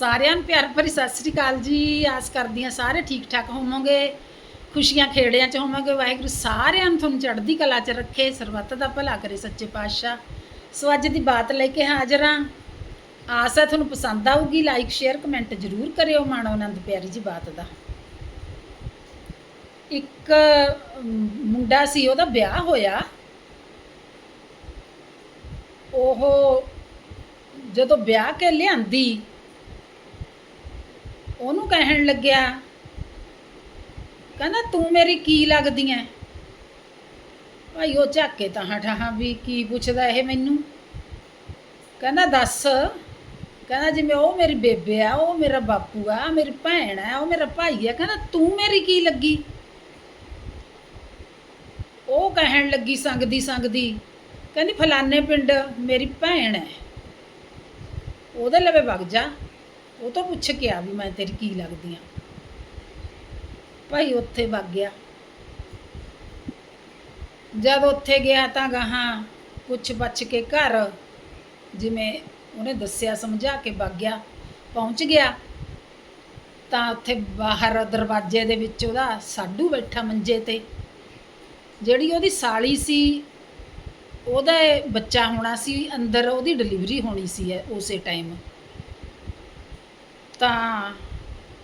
ਸਾਰਿਆਂ ਨੂੰ ਪਿਆਰ ਭਰੀ ਸਤਿ ਸ੍ਰੀ ਅਕਾਲ ਜੀ। ਆਸ ਕਰਦੀ ਹਾਂ ਸਾਰੇ ਠੀਕ ਠਾਕ ਹੋਵੋਗੇ, ਖੁਸ਼ੀਆਂ ਖੇੜਿਆਂ ਚ ਹੋਵੋਗੇ। ਵਾਹਿਗੁਰੂ ਸਾਰਿਆਂ ਨੂੰ ਤੁਹਾਨੂੰ ਚੜ੍ਹਦੀ ਕਲਾ ਚ ਰੱਖੇ, ਸਰਬੱਤ ਦਾ ਭਲਾ ਕਰੇ ਸੱਚੇ ਪਾਤਸ਼ਾਹ। ਸੋ ਅੱਜ ਦੀ ਬਾਤ ਲੈ ਕੇ ਹਾਜ਼ਰ ਹਾਂ। ਆਸ ਹੈ ਤੁਹਾਨੂੰ ਪਸੰਦ ਆਊਗੀ ਲਾਈਕ ਸ਼ੇਅਰ ਕਮੈਂਟ ਜ਼ਰੂਰ ਕਰਿਓ ਮਾਣੋ ਆਨੰਦ ਪਿਆਰੀ ਜੀ ਬਾਤ ਦਾ। ਇੱਕ ਮੁੰਡਾ ਸੀ, ਉਹਦਾ ਵਿਆਹ ਹੋਇਆ। ਉਹ ਜਦੋਂ ਵਿਆਹ ਕੇ ਲਿਆਂਦੀ ਉਹਨੂੰ ਕਹਿਣ ਲੱਗਿਆ, ਕਹਿੰਦਾ ਤੂੰ ਮੇਰੀ ਕੀ ਲੱਗਦੀ ਐ? ਭਾਈ ਉਹ ਝਾਕੇ ਤਾਂ ਠਾਹਾਂ ਵੀ ਕੀ ਪੁੱਛਦਾ ਇਹ ਮੈਨੂੰ? ਕਹਿੰਦਾ ਦੱਸ, ਕਹਿੰਦਾ ਜਿਵੇਂ ਉਹ ਮੇਰੀ ਬੇਬੇ ਆ, ਉਹ ਮੇਰਾ ਬਾਪੂ ਆ, ਮੇਰੀ ਭੈਣ ਆ, ਉਹ ਮੇਰਾ ਭਾਈ ਆ, ਕਹਿੰਦਾ ਤੂੰ ਮੇਰੀ ਕੀ ਲੱਗੀ? ਉਹ ਕਹਿਣ ਲੱਗੀ ਸੰਗਦੀ ਸੰਗਦੀ, ਕਹਿੰਦੀ ਫਲਾਣੇ ਪਿੰਡ ਮੇਰੀ ਭੈਣ ਹੈ ਉਹਦੇ ਲਵੇ ਵਗ ਜਾ। ਉਹ ਤਾਂ ਪੁੱਛ ਕੇ ਆ ਵੀ ਮੈਂ ਤੇਰੀ ਕੀ ਲੱਗਦੀ ਆ। ਭਾਈ ਉੱਥੇ ਵਗ ਗਿਆ। ਜਦ ਉੱਥੇ ਗਿਆ ਤਾਂ ਗਾਹਾਂ ਪੁੱਛ ਪੱਛ ਕੇ ਘਰ ਜਿਵੇਂ ਉਹਨੇ ਦੱਸਿਆ, ਸਮਝਾ ਕੇ ਵਗ ਗਿਆ, ਪਹੁੰਚ ਗਿਆ। ਤਾਂ ਉੱਥੇ ਬਾਹਰ ਦਰਵਾਜ਼ੇ ਦੇ ਵਿੱਚ ਉਹਦਾ ਸਾਡੂ ਬੈਠਾ ਮੰਜੇ ਤੇ। ਜਿਹੜੀ ਉਹਦੀ ਸਾਲੀ ਸੀ, ਉਹਦਾ ਬੱਚਾ ਹੋਣਾ ਸੀ, ਅੰਦਰ ਉਹਦੀ ਡਿਲੀਵਰੀ ਹੋਣੀ ਸੀ ਉਸੇ ਟਾਈਮ ਤਾਂ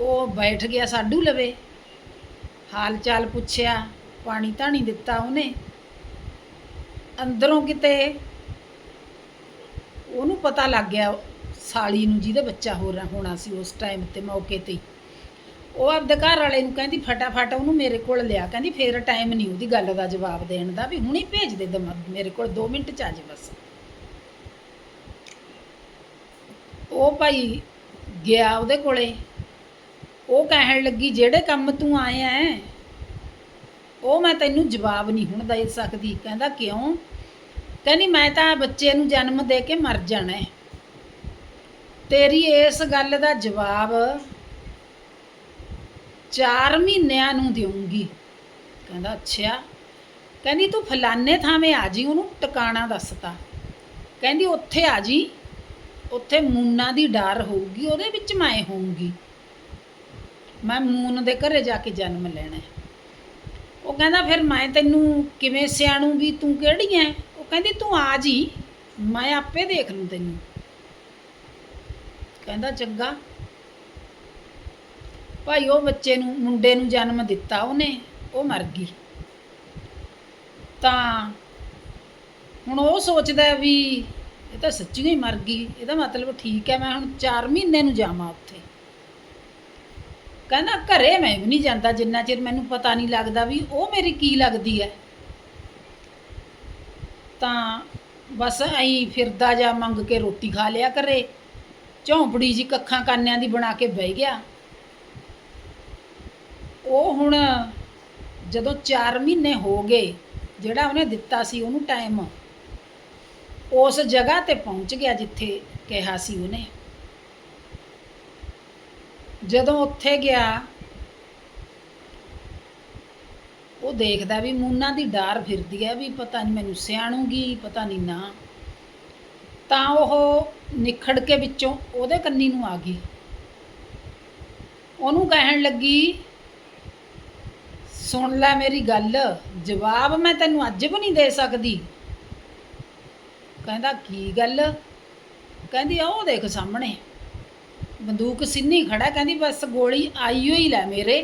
ਉਹ ਬੈਠ ਗਿਆ ਸਾਡੂ ਲਵੇ। ਹਾਲ ਚਾਲ ਪੁੱਛਿਆ, ਪਾਣੀ ਧਾਣੀ ਦਿੱਤਾ ਉਹਨੇ। ਅੰਦਰੋਂ ਕਿਤੇ ਉਹਨੂੰ ਪਤਾ ਲੱਗ ਗਿਆ, ਸਾਲੀ ਨੂੰ ਜਿਹਦੇ ਬੱਚਾ ਹੋ ਰਿਹਾ ਹੋਣਾ ਸੀ ਉਸ ਟਾਈਮ ਤੇ ਮੌਕੇ ਤੇ। ਉਹ ਆਪਦੇ ਘਰ ਵਾਲੇ ਨੂੰ ਕਹਿੰਦੀ, ਫਟਾਫਟ ਉਹਨੂੰ ਮੇਰੇ ਕੋਲ ਲਿਆ। ਕਹਿੰਦੀ, ਫੇਰ ਟਾਈਮ ਨਹੀਂ ਉਹਦੀ ਗੱਲ ਦਾ ਜਵਾਬ ਦੇਣ ਦਾ, ਵੀ ਹੁਣੇ ਭੇਜ ਦੇ ਦਮ, ਮੇਰੇ ਕੋਲ 2 ਮਿੰਟ ਚ ਆ ਜਾ ਬਸ। ਉਹ ਭਾਈ ਗਿਆ ਉਹਦੇ ਕੋਲੇ। ਉਹ ਕਹਿਣ ਲੱਗੀ, ਜਿਹੜੇ ਕੰਮ ਤੂੰ ਆਇਆ ਹੈ, ਉਹ ਮੈਂ ਤੈਨੂੰ ਜਵਾਬ ਨਹੀਂ ਹੁਣ ਦੇ ਸਕਦੀ। ਕਹਿੰਦਾ, ਕਿਉਂ? ਕਹਿੰਦੀ, ਮੈਂ ਤਾਂ ਬੱਚੇ ਨੂੰ ਜਨਮ ਦੇ ਕੇ ਮਰ ਜਾਣਾ ਹੈ। ਤੇਰੀ ਇਸ ਗੱਲ ਦਾ ਜਵਾਬ 4 ਮਹੀਨਿਆਂ ਨੂੰ ਦੇਵਾਂਗੀ ਕਹਿੰਦਾ, ਅੱਛਾ। ਕਹਿੰਦੀ, ਤੂੰ ਫਲਾਣੇ ਥਾਵੇਂ ਆ ਜੀ ਉਹਨੂੰ ਟਿਕਾਣਾ ਦੱਸਤਾ। ਕਹਿੰਦੀ, ਉੱਥੇ ਆ ਜੀ ਉੱਥੇ ਮੂਨਾ ਦੀ ਡਰ ਹੋਊਗੀ, ਉਹਦੇ ਵਿੱਚ ਮੈਂ ਹੋਊਗੀ। ਮੈਂ ਮੂਨ ਦੇ ਘਰੇ ਜਾ ਕੇ ਜਨਮ ਲੈਣਾ ਉਹ ਕਹਿੰਦਾ, ਫਿਰ ਮੈਂ ਤੈਨੂੰ ਕਿਵੇਂ ਸਿਆਣੂ ਵੀ ਤੂੰ ਕਿਹੜੀ ਐ? ਉਹ ਕਹਿੰਦੀ, ਤੂੰ ਆ ਜੀ, ਮੈਂ ਆਪੇ ਦੇਖ ਲੂੰ ਤੈਨੂੰ। ਕਹਿੰਦਾ, ਚੰਗਾ। ਭਾਈ, ਉਹ ਬੱਚੇ ਨੂੰ, ਮੁੰਡੇ ਨੂੰ ਜਨਮ ਦਿੱਤਾ ਉਹਨੇ, ਉਹ ਮਰ ਗਈ। ਤਾਂ ਹੁਣ ਉਹ ਸੋਚਦਾ ਵੀ ਇਹ ਤਾਂ ਸੱਚੀ ਹੀ ਮਰ ਗਈ। ਇਹਦਾ ਮਤਲਬ ਠੀਕ ਹੈ, ਮੈਂ ਹੁਣ 4 ਮਹੀਨੇ ਨੂੰ ਜਾਵਾਂ ਉੱਥੇ। ਕਹਿੰਦਾ ਘਰੇ ਮੈਂ ਵੀ ਨਹੀਂ ਜਾਂਦਾ, ਜਿੰਨਾ ਚਿਰ ਮੈਨੂੰ ਪਤਾ ਨਹੀਂ ਲੱਗਦਾ ਵੀ ਉਹ ਮੇਰੀ ਕੀ ਲੱਗਦੀ ਹੈ। ਤਾਂ ਬਸ ਐਂ ਫਿਰਦਾ ਜਾ, ਮੰਗ ਕੇ ਰੋਟੀ ਖਾ ਲਿਆ ਕਰੇ। ਝੌਂਪੜੀ ਜੀ ਕੱਖਾਂ ਕਾਨਿਆਂ ਦੀ ਬਣਾ ਕੇ ਬਹਿ ਗਿਆ। ਉਹ ਹੁਣ ਜਦੋਂ 4 ਮਹੀਨੇ ਹੋ ਗਏ, ਜਿਹੜਾ ਉਹਨੇ ਦਿੱਤਾ ਸੀ ਉਹਨੂੰ ਟਾਈਮ ਉਸ ਜਗ੍ਹਾ ਤੇ ਪਹੁੰਚ ਗਿਆ ਜਿੱਥੇ ਕਿਹਾ ਸੀ ਉਹਨੇ। ਜਦੋਂ ਉੱਥੇ ਗਿਆ, ਉਹ ਦੇਖਦਾ ਵੀ ਮੂਨਾ ਦੀ ਡਾਰ ਫਿਰਦੀ ਹੈ ਵੀ ਪਤਾ ਨਹੀਂ ਮੈਨੂੰ ਸਿਆਣੂਗੀ ਪਤਾ ਨਹੀਂ ਨਾ। ਤਾਂ ਉਹ ਨਿਖੜ ਕੇ ਵਿੱਚੋਂ ਉਹਦੇ ਕੰਨੀ ਨੂੰ ਆ ਗਈ। ਉਹਨੂੰ ਕਹਿਣ ਲੱਗੀ, ਸੁਣ ਲੈ ਮੇਰੀ ਗੱਲ, ਜਵਾਬ ਮੈਂ ਤੈਨੂੰ ਅੱਜ ਵੀ ਨਹੀਂ ਦੇ ਸਕਦੀ। ਕਹਿੰਦਾ, ਕੀ ਗੱਲ? ਕਹਿੰਦੀ ਆ ਉਹ ਦੇਖ ਸਾਹਮਣੇ। ਬੰਦੂਕ ਸਿੰਨੀ ਖੜਾ ਕਹਿੰਦੀ, ਬਸ ਗੋਲੀ ਆਈ ਹੋਈ ਲੈ ਮੇਰੇ।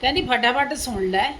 ਕਹਿੰਦੀ, ਫਟਾਫਟ ਸੁਣ ਲੈ।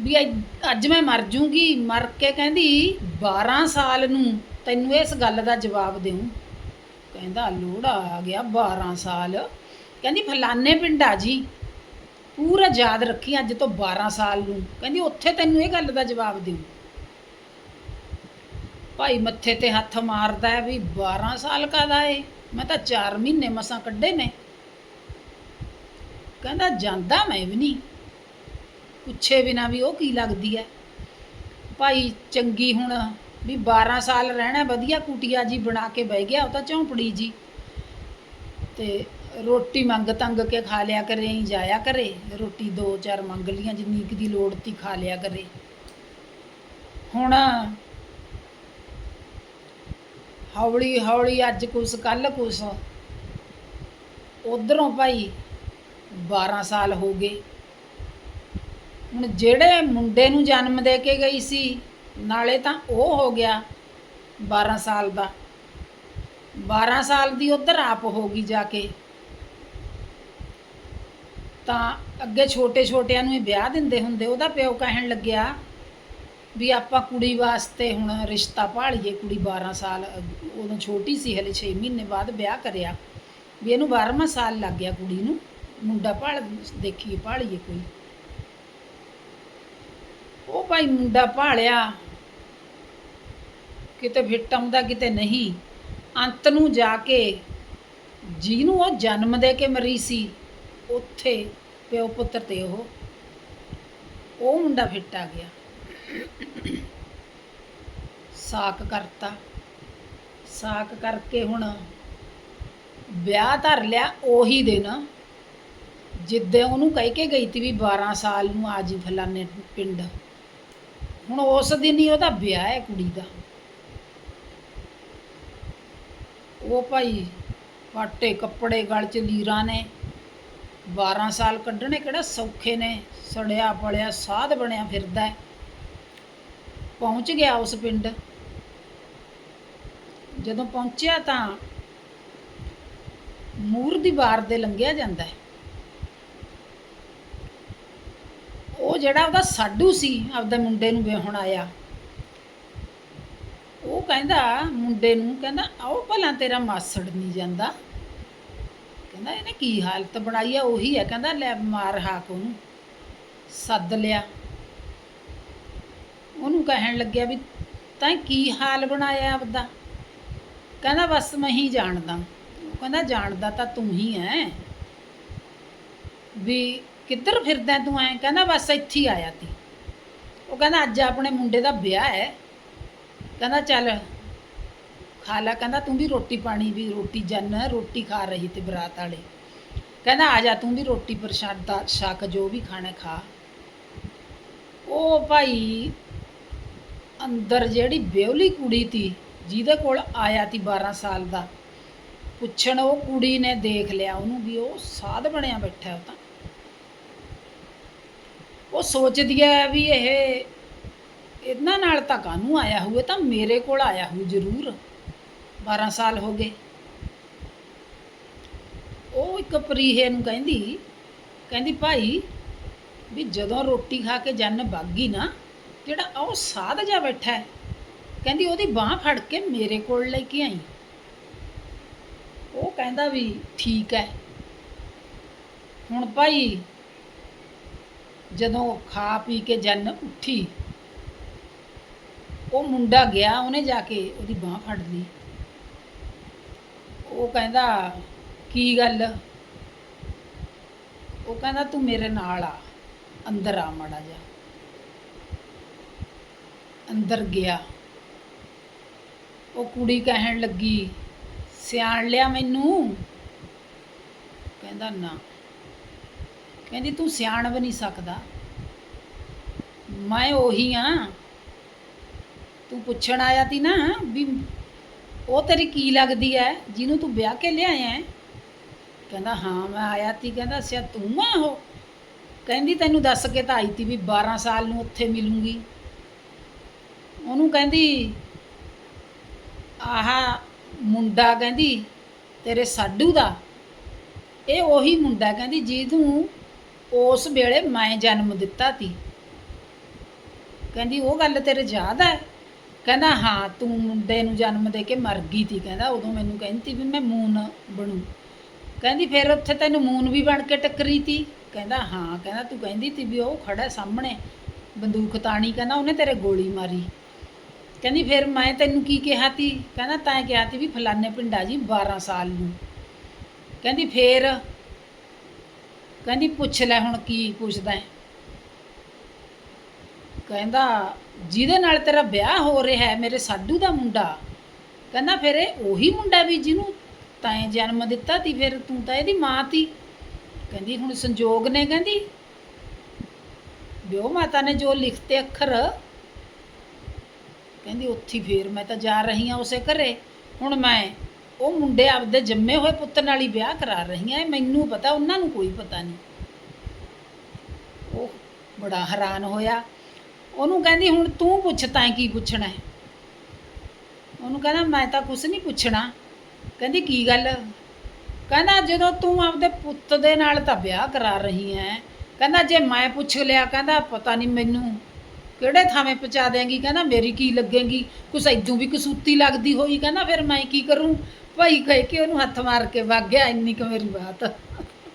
ਵੀ ਅੱਜ- ਮੈਂ ਮਰ ਜੂੰਗੀ। ਮਰ ਕੇ ਕਹਿੰਦੀ 12 ਸਾਲ ਨੂੰ ਤੈਨੂੰ ਇਸ ਗੱਲ ਦਾ ਜਵਾਬ ਦੇਉ ਕਹਿੰਦਾ, ਲੋੜਾ ਆ ਗਿਆ 12 ਸਾਲ। ਕਹਿੰਦੀ ਫਲਾਨੇ ਪਿੰਡ ਆ ਜੀ। ਪੂਰਾ ਯਾਦ ਰੱਖੀ ਅੱਜ ਤੋਂ 12 ਸਾਲ ਨੂੰ। ਕਹਿੰਦੀ, ਉੱਥੇ ਤੈਨੂੰ ਇਹ ਗੱਲ ਦਾ ਜਵਾਬ ਦੇਉ ਭਾਈ ਮੱਥੇ ਤੇ ਹੱਥ ਮਾਰਦਾ ਹੈ ਵੀ 12 ਸਾਲ ਕਾਦਾ ਏ? ਮੈਂ ਤਾਂ 4 ਮਹੀਨੇ ਮਸਾਂ ਕੱਢੇ ਨੇ। ਕਹਿੰਦਾ, ਜਾਂਦਾ ਮੈਂ ਵੀ ਨਹੀਂ। ਪੁੱਛੇ ਬਿਨਾ ਵੀ ਉਹ ਕੀ ਲੱਗਦੀ ਹੈ? ਭਾਈ ਚੰਗੀ ਹੁਣ ਵੀ 12 ਸਾਲ ਰਹਿਣਾ ਵਧੀਆ ਕੁਟੀਆ ਜੀ ਬਣਾ ਕੇ ਬਹਿ ਗਿਆ, ਉਹ ਤਾਂ ਝੌਂਪੜੀ ਜੀ। ਤੇ ਰੋਟੀ ਮੰਗ ਤੰਗ ਕੇ ਖਾ ਲਿਆ ਕਰੇ ਹੀ ਜਾਇਆ ਕਰੇ। ਰੋਟੀ ਦੋ ਚਾਰ ਮੰਗ ਲੀਆਂ ਜਿੰਨੀ ਕੁ ਦੀ ਲੋੜ ਤੀ ਖਾ ਲਿਆ ਕਰੇ। ਹੁਣ ਹੌਲੀ ਹੌਲੀ ਅੱਜ ਕੁਛ ਕੱਲ ਕੁਛ ਉਧਰੋਂ ਭਾਈ 12 ਸਾਲ ਹੋ ਗਏ। ਹੁਣ ਜਿਹੜੇ ਮੁੰਡੇ ਨੂੰ ਜਨਮ ਦੇ ਕੇ ਗਈ ਸੀ, ਨਾਲੇ ਤਾਂ ਉਹ ਹੋ ਗਿਆ 12 ਸਾਲ ਦਾ। 12 ਸਾਲ ਦੀ ਉਧਰ ਆਪ ਹੋ ਗਈ ਜਾ ਕੇ। ਤਾਂ ਅੱਗੇ ਛੋਟੇ ਛੋਟਿਆਂ ਨੂੰ ਹੀ ਵਿਆਹ ਦਿੰਦੇ ਹੁੰਦੇ, ਉਹਦਾ ਪਿਓ ਕਹਿਣ ਲੱਗਿਆ ਵੀ ਆਪਾਂ ਕੁੜੀ ਵਾਸਤੇ ਹੁਣ ਰਿਸ਼ਤਾ ਭਾਲੀਏ ਕੁੜੀ 12 ਸਾਲ, ਉਦੋਂ ਛੋਟੀ ਸੀ ਹਲੇ 6 ਮਹੀਨੇ ਬਾਅਦ ਵਿਆਹ ਕਰਿਆ। ਵੀ ਇਹਨੂੰ 12ਵਾਂ ਸਾਲ ਲੱਗ ਗਿਆ ਕੁੜੀ ਨੂੰ, ਮੁੰਡਾ ਭਾਲ, ਦੇਖੀਏ ਭਾਲੀਏ ਕੋਈ। ਉਹ ਭਾਈ ਮੁੰਡਾ ਭਾਲਿਆ, ਕਿਤੇ ਫਿੱਟ ਆਉਂਦਾ, ਕਿਤੇ ਨਹੀਂ। ਅੰਤ ਨੂੰ ਜਾ ਕੇ ਜਿਹਨੂੰ ਉਹ ਜਨਮ ਦੇ ਕੇ ਮਰੀ ਸੀ, ਉੱਥੇ ਪਿਓ ਪੁੱਤਰ ਤੇ ਉਹ ਉਹ ਮੁੰਡਾ ਫਿੱਟ ਆ ਗਿਆ। ਸਾਕ ਕਰਤਾ। ਸਾਕ ਕਰਕੇ ਹੁਣ ਵਿਆਹ ਧਰ ਲਿਆ ਉਹੀ ਦਿਨ। ਜਿੱਦੇ ਉਹਨੂੰ ਕਹਿ ਕੇ ਗਈ ਤੀ ਵੀ 12 ਸਾਲ ਨੂੰ ਆ ਜੀ ਫਲਾਣੇ ਪਿੰਡ। ਹੁਣ ਉਸ ਦਿਨ ਹੀ ਉਹਦਾ ਵਿਆਹ ਹੈ ਕੁੜੀ ਦਾ। ਉਹ ਭਾਈ ਪਾਟੇ ਕੱਪੜੇ ਗਲ ਚ ਲੀਰਾਂ ਨੇ। 12 ਸਾਲ ਕੱਢਣੇ ਕਿਹੜਾ ਸੌਖੇ ਨੇ। ਸੜਿਆ ਪਲਿਆ ਸਾਧ ਬਣਿਆ ਫਿਰਦਾ ਹੈ। ਪਹੁੰਚ ਗਿਆ ਉਸ ਪਿੰਡ। ਜਦੋਂ ਪਹੁੰਚਿਆ ਤਾਂ ਮੂਰ ਦੀ ਬਾਰ ਦੇ ਲੰਘਿਆ ਜਾਂਦਾ ਹੈ। ਉਹ ਜਿਹੜਾ ਉਹਦਾ ਸਾਡੂ ਸੀ, ਆਪਦੇ ਮੁੰਡੇ ਨੂੰ ਵਿਆਹਣ ਆਇਆ। ਉਹ ਕਹਿੰਦਾ, ਮੁੰਡੇ ਨੂੰ ਕਹਿੰਦਾ, ਆਓ ਭਲਾ ਤੇਰਾ ਮਾਸੜ ਨਹੀਂ ਜਾਂਦਾ। ਕਹਿੰਦਾ, ਇਹਨੇ ਕੀ ਹਾਲਤ ਬਣਾਈ ਆ? ਉਹੀ ਹੈ ਕਹਿੰਦਾ, ਲੈ ਮਾਰ ਹਾਕ ਉਹਨੂੰ। ਸੱਦ ਲਿਆ। ਉਹਨੂੰ ਕਹਿਣ ਲੱਗਿਆ ਵੀ ਤੈਂ ਕੀ ਹਾਲ ਬਣਾਇਆ ਆਪਦਾ? ਕਹਿੰਦਾ, ਬਸ ਮੈਂ ਹੀ ਜਾਣਦਾ। ਉਹ ਕਹਿੰਦਾ, ਜਾਣਦਾ ਤਾਂ ਤੂੰ ਹੀ ਐ। ਵੀ ਕਿੱਧਰ ਫਿਰਦਾ ਤੂੰ ਐ? ਕਹਿੰਦਾ, ਬਸ ਇੱਥੇ ਹੀ ਆਇਆ ਤੀ ਉਹ ਕਹਿੰਦਾ, ਅੱਜ ਆਪਣੇ ਮੁੰਡੇ ਦਾ ਵਿਆਹ ਹੈ। ਕਹਿੰਦਾ, ਚੱਲ ਖਾ ਲੈ। ਕਹਿੰਦਾ, ਤੂੰ ਵੀ ਰੋਟੀ ਪਾਣੀ ਵੀ, ਰੋਟੀ ਜਨ, ਰੋਟੀ ਖਾ ਰਹੀ ਤੇ ਬਰਾਤ ਵਾਲੇ। ਕਹਿੰਦਾ, ਆ ਜਾ, ਤੂੰ ਵੀ ਰੋਟੀ ਪ੍ਰਸ਼ਾਦ ਦਾ ਛਕ ਜੋ ਵੀ ਖਾਣਾ ਖਾ। ਉਹ ਭਾਈ ਅੰਦਰ ਜਿਹੜੀ ਵਿਹਲੀ ਕੁੜੀ ਤੀ, ਜਿਹਦੇ ਕੋਲ ਆਇਆ ਤੀ 12 ਸਾਲ ਦਾ, ਪੁੱਛਣ ਉਹ ਕੁੜੀ ਨੇ ਦੇਖ ਲਿਆ, ਉਹਨੂੰ ਵੀ ਉਹ ਸਾਧ ਬਣਿਆ ਬੈਠਾ ਉਹ ਤਾਂ। ਉਹ ਸੋਚਦੀ ਹੈ ਵੀ ਇਹ ਇਹਨਾਂ ਨਾਲ ਤਾਂ ਕਾਹਨੂੰ ਆਇਆ ਹੋਵੇ ਤਾਂ ਮੇਰੇ ਕੋਲ ਆਇਆ ਹੋ ਜ਼ਰੂਰ 12 ਸਾਲ ਹੋ ਗਏ। ਉਹ ਇੱਕ ਪ੍ਰੀਹੇ ਨੂੰ ਕਹਿੰਦੀ ਕਹਿੰਦੀ ਭਾਈ ਵੀ ਜਦੋਂ ਰੋਟੀ ਖਾ ਕੇ ਜੰਨ ਬਾਗੀ ਨਾ ਜਿਹੜਾ ਉਹ ਸਾਧ ਜਾ ਬੈਠਾ ਹੈ, ਕਹਿੰਦੀ ਉਹਦੀ ਬਾਹ ਫੜ ਕੇ ਮੇਰੇ ਕੋਲ ਲੈ ਕੇ ਆਈ। ਉਹ ਕਹਿੰਦਾ ਵੀ ਠੀਕ ਹੈ। ਹੁਣ ਭਾਈ, ਜਦੋਂ ਖਾ ਪੀ ਕੇ ਜਨ ਉੱਠੀ, ਉਹ ਮੁੰਡਾ ਗਿਆ, ਉਹਨੇ ਜਾ ਕੇ ਉਹਦੀ ਬਾਹ ਫੜ ਲਈ। ਉਹ ਕਹਿੰਦਾ, ਕੀ ਗੱਲ? ਉਹ ਕਹਿੰਦਾ, ਤੂੰ ਮੇਰੇ ਨਾਲ ਆ, ਅੰਦਰ ਆ ਮੜਾ ਜਾ ਅੰਦਰ ਗਿਆ। ਉਹ ਕੁੜੀ ਕਹਿਣ ਲੱਗੀ, ਸਿਆਣ ਲਿਆ ਮੈਨੂੰ? ਕਹਿੰਦਾ, ਨਾ। ਕਹਿੰਦੀ, ਤੂੰ ਸਿਆਣ ਵੀ ਨਹੀਂ ਸਕਦਾ। ਮੈਂ ਉਹੀ ਆ। ਤੂੰ ਪੁੱਛਣ ਆਇਆ ਤੀ ਨਾ ਵੀ ਉਹ ਤੇਰੀ ਕੀ ਲੱਗਦੀ ਐ? ਜਿਹਨੂੰ ਤੂੰ ਵਿਆਹ ਕੇ ਲਿਆਇਆ ਹੈ ਕਹਿੰਦਾ, ਹਾਂ, ਮੈਂ ਆਇਆ ਤੀ। ਕਹਿੰਦਾ ਸਿਆ ਤੂੰ ਆ ਉਹ? ਕਹਿੰਦੀ, ਤੈਨੂੰ ਦੱਸ ਕੇ ਤਾਂ ਆਈ ਤੀ ਵੀ 12 ਸਾਲ ਨੂੰ ਉੱਥੇ ਮਿਲੂੰਗੀ। ਉਹਨੂੰ ਕਹਿੰਦੀ, ਆਹ ਮੁੰਡਾ ਕਹਿੰਦੀ, ਤੇਰੇ ਸਾਡੂ ਦਾ। ਇਹ ਉਹੀ ਮੁੰਡਾ ਕਹਿੰਦੀ ਜਿਹਨੂੰ ਉਸ ਵੇਲੇ ਮੈਂ ਜਨਮ ਦਿੱਤਾ ਤੀ। ਕਹਿੰਦੀ, ਉਹ ਗੱਲ ਤੇਰੇ ਯਾਦ ਹੈ ਕਹਿੰਦਾ, ਹਾਂ, ਤੂੰ ਮੁੰਡੇ ਨੂੰ ਜਨਮ ਦੇ ਕੇ ਮਰ ਗਈ ਤੀ। ਕਹਿੰਦਾ, ਉਦੋਂ ਮੈਨੂੰ ਕਹਿੰਦੀ ਵੀ ਮੈਂ ਮੂਨ ਬਣੂ। ਕਹਿੰਦੀ, ਫਿਰ ਉੱਥੇ ਤੈਨੂੰ ਮੂਨ ਵੀ ਬਣ ਕੇ ਟੱਕਰੀ ਤੀ। ਕਹਿੰਦਾ, ਹਾਂ, ਕਹਿੰਦਾ, ਤੂੰ ਕਹਿੰਦੀ ਤੀ ਵੀ ਉਹ ਖੜਾ ਸਾਹਮਣੇ। ਬੰਦੂਕ ਤਾਣੀ, ਕਹਿੰਦਾ, ਉਹਨੇ ਤੇਰੇ ਗੋਲੀ ਮਾਰੀ। ਕਹਿੰਦੀ ਫਿਰ ਮੈਂ ਤੈਨੂੰ ਕੀ ਕਿਹਾ ਤੀ? ਕਹਿੰਦਾ ਤੈਂ ਕਿਹਾ ਤੀ ਵੀ ਫਲਾਣੇ ਪਿੰਡਾ ਜੀ 12 ਸਾਲ ਨੂੰ। ਕਹਿੰਦੀ ਫੇਰ? ਕਹਿੰਦੀ ਪੁੱਛ ਲੈ ਹੁਣ ਕੀ ਪੁੱਛਦਾ ਕਹਿੰਦਾ ਜਿਹਦੇ ਨਾਲ ਤੇਰਾ ਵਿਆਹ ਹੋ ਰਿਹਾ ਹੈ, ਮੇਰੇ ਸਾਡੂ ਦਾ ਮੁੰਡਾ। ਕਹਿੰਦਾ ਫਿਰ ਇਹ ਉਹੀ ਮੁੰਡਾ ਵੀ ਜਿਹਨੂੰ ਤੈਂ ਜਨਮ ਦਿੱਤਾ ਤੀ, ਫਿਰ ਤੂੰ ਤਾਂ ਇਹਦੀ ਮਾਂ ਤੀ। ਕਹਿੰਦੀ ਹੁਣ ਸੰਜੋਗ ਨੇ ਕਹਿੰਦੀ ਵਿਓ ਮਾਤਾ ਨੇ ਜੋ ਲਿਖਤੇ ਅੱਖਰ ਕਹਿੰਦੀ, ਉੱਥੇ ਹੀ ਫੇਰ ਮੈਂ ਤਾਂ ਜਾ ਰਹੀ ਹਾਂ ਉਸੇ ਘਰੇ। ਹੁਣ ਮੈਂ ਉਹ ਮੁੰਡੇ ਆਪਦੇ ਜੰਮੇ ਹੋਏ ਪੁੱਤ ਨਾਲ ਹੀ ਵਿਆਹ ਕਰਾ ਰਹੀਆਂ ਇਹ ਮੈਨੂੰ ਪਤਾ, ਉਹਨਾਂ ਨੂੰ ਕੋਈ ਪਤਾ ਨਹੀਂ। ਉਹ ਬੜਾ ਹੈਰਾਨ ਹੋਇਆ। ਉਹਨੂੰ ਕਹਿੰਦੀ, ਹੁਣ ਤੂੰ ਪੁੱਛ ਤਾਂ ਕੀ ਪੁੱਛਣਾ ਹੈ? ਉਹਨੂੰ ਕਹਿੰਦਾ, ਮੈਂ ਤਾਂ ਕੁਝ ਨਹੀਂ ਪੁੱਛਣਾ। ਕਹਿੰਦੀ, ਕੀ ਗੱਲ? ਕਹਿੰਦਾ, ਜਦੋਂ ਤੂੰ ਆਪਦੇ ਪੁੱਤ ਦੇ ਨਾਲ ਤਾਂ ਵਿਆਹ ਕਰਾ ਰਹੀ ਐ ਕਹਿੰਦਾ, ਜੇ ਮੈਂ ਪੁੱਛ ਲਿਆ, ਕਹਿੰਦਾ, ਪਤਾ ਨਹੀਂ ਮੈਨੂੰ ਕਿਹੜੇ ਥਾਵੇਂ ਪਹੁੰਚਾ ਦੇਂਗੀ ਕਹਿੰਦਾ, ਮੇਰੀ ਕੀ ਲੱਗੇਗੀ? ਕੁਛ ਇਦੋਂ ਵੀ ਕਸੂਤੀ ਲੱਗਦੀ ਹੋਈ? ਕਹਿੰਦਾ, ਫਿਰ ਮੈਂ ਕੀ ਕਰੂੰ? ਭਾਈ ਕਹਿ ਕੇ ਉਹਨੂੰ ਹੱਥ ਮਾਰ ਕੇ ਵਗ ਗਿਆ, ਇੰਨੀ ਕੁ ਮੇਰੀ ਬਾਤ।